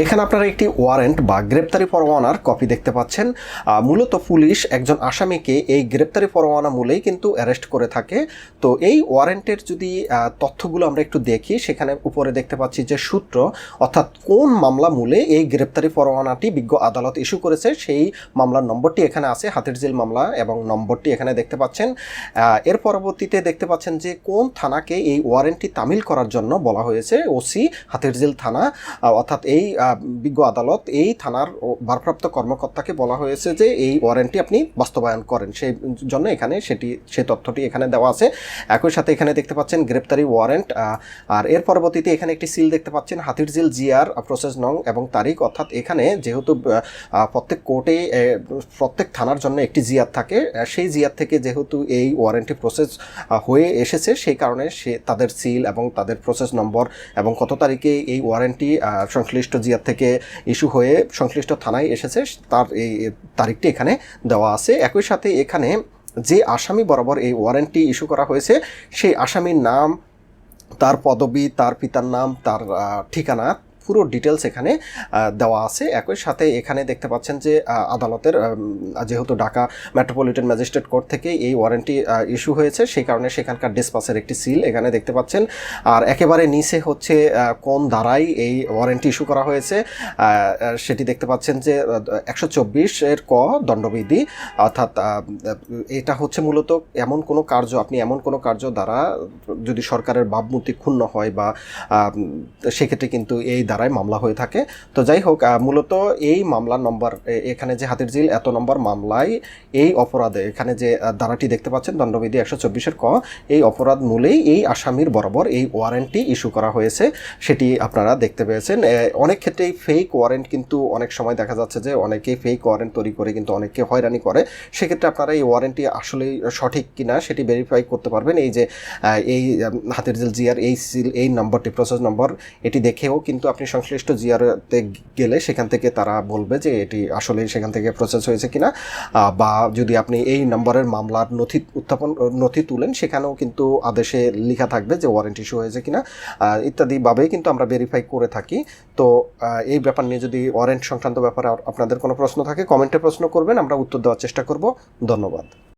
এখানে আপনারা একটি ওয়ারেন্ট বা গ্রেপ্তারি পরোয়ানার কপি দেখতে পাচ্ছেন। মূলত পুলিশ একজন আসামিকে এই গ্রেপ্তারি পরোয়ানা মূলেই কিন্তু অ্যারেস্ট করে থাকে। তো এই ওয়ারেন্টের যদি তথ্যগুলো আমরা একটু দেখি, সেখানে উপরে দেখতে পাচ্ছি যে সূত্র, অর্থাৎ কোন মামলা মূলে এই গ্রেপ্তারি পরোয়ানাটি বিজ্ঞ আদালত ইস্যু করেছে, সেই মামলার নম্বরটি এখানে আছে হাতির জেল মামলা, এবং নম্বরটি এখানে দেখতে পাচ্ছেন। এর পরবর্তীতে দেখতে পাচ্ছেন যে কোন থানাকে এই ওয়ারেন্টটি তামিল করার জন্য বলা হয়েছে, ওসি হাতির জেল থানা অর্থাৎ এই বিজ্ঞ আদালত এই থানার ভারপ্রাপ্ত কর্মকর্তাকে বলা হয়েছে যে এই ওয়ারেন্টটি আপনি বাস্তবায়ন করেন। সেই জন্য এখানে সেটি, সে তথ্যটি এখানে দেওয়া আছে। একই সাথে এখানে দেখতে পাচ্ছেন গ্রেপ্তারি ওয়ারেন্ট আর এর পরবর্তীতে এখানে একটি সিল দেখতে পাচ্ছেন, হাতির জিল জিআর প্রসেস নং এবং তারিখ। অর্থাৎ এখানে যেহেতু প্রত্যেক কোর্টে প্রত্যেক থানার জন্য একটি জিআর থাকে সেই জিআর থেকে যেহেতু এই ওয়ারেন্টি প্রসেস হয়ে এসেছে, সেই কারণে সে তাদের সিল এবং তাদের প্রসেস নম্বর এবং কত তারিখে এই ওয়ারেন্টি সংশ্লিষ্ট জিআর থেকে ইস্যু হয়ে সংশ্লিষ্ট থানায় এসেছে। তার এই তারিখটি এখানে দেওয়া আছে। একই সাথে এখানে যে আসামি বরাবর এই ওয়ারেন্টটি ইস্যু করা হয়েছে, সেই আসামির নাম, তার পদবি, তার পিতার নাম, তার ঠিকানা পুরো ডিটেলস এখানে দেওয়া আছে। একই সাথে এখানে দেখতে পাচ্ছেন যে আদালতের যেহেতু ঢাকা মেট্রোপলিটন ম্যাজিস্ট্রেট কোর্ট থেকে এই ওয়ারেন্টি ইস্যু হয়েছে, সেই কারণে সেখানকার ডিসপাসের একটি সিল এখানে দেখতে পাচ্ছেন। আর একেবারে নিচে হচ্ছে কোন ধারায় এই ওয়ারেন্টি ইস্যু করা হয়েছে সেটি দেখতে পাচ্ছেন যে একশো চব্বিশ এর ক দণ্ডবিধি, অর্থাৎ এটা হচ্ছে মূলত এমন কোনো কার্য, আপনি এমন কোনো কার্য দ্বারা যদি সরকারের ভাবমূর্তি ক্ষুণ্ণ হয় বা সেক্ষেত্রে কিন্তু এই দ্বারাই মামলা হয়ে থাকে। তো যাই হোক মূলত এই মামলার নম্বর এখানে যে হাতির জিল এত নম্বর মামলায় এই অপরাধে, এখানে যে ধারাটি দেখতে পাচ্ছেন দণ্ডবিধি একশো চব্বিশের ক, এই অপরাধ মূলেই এই আসামির বরাবর এই ওয়ারেন্টটি ইস্যু করা হয়েছে। সেটি আপনারা দেখতে পেয়েছেন। অনেক ক্ষেত্রেই ফেক ওয়ারেন্ট কিন্তু অনেক সময় দেখা যাচ্ছে যে অনেকেই ফেক ওয়ারেন্ট তৈরি করে কিন্তু অনেকে হয়রানি করে। সেক্ষেত্রে আপনারা এই ওয়ারেন্টটি আসলেই সঠিক কিনা সেটি ভেরিফাই করতে পারবেন। এই যে এই হাতের জেল জিআর এই সিল এই নম্বরটি প্রসেস নম্বর এটি দেখেও কিন্তু আপনি সংশ্লিষ্ট জিআরতে গেলে সেখান থেকে তারা বলবে যে এটি আসলে সেখান থেকে প্রসেস হয়েছে কিনা। বা যদি আপনি এই নম্বরের মামলার নথি উত্থাপন, নথি তুলেন, সেখানেও কিন্তু আদেশে লেখা থাকবে যে ওয়ারেন্ট ইস্যু হয়েছে কিনা। ইত্যাদিভাবেই কিন্তু আমরা ভেরিফাই করে থাকি। তো এই ব্যাপার নিয়ে যদি ওয়ারেন্ট সংক্রান্ত ব্যাপারে আপনাদের কোনো প্রশ্ন থাকে কমেন্টে প্রশ্ন করবেন, আমরা উত্তর দেওয়ার চেষ্টা করব। ধন্যবাদ।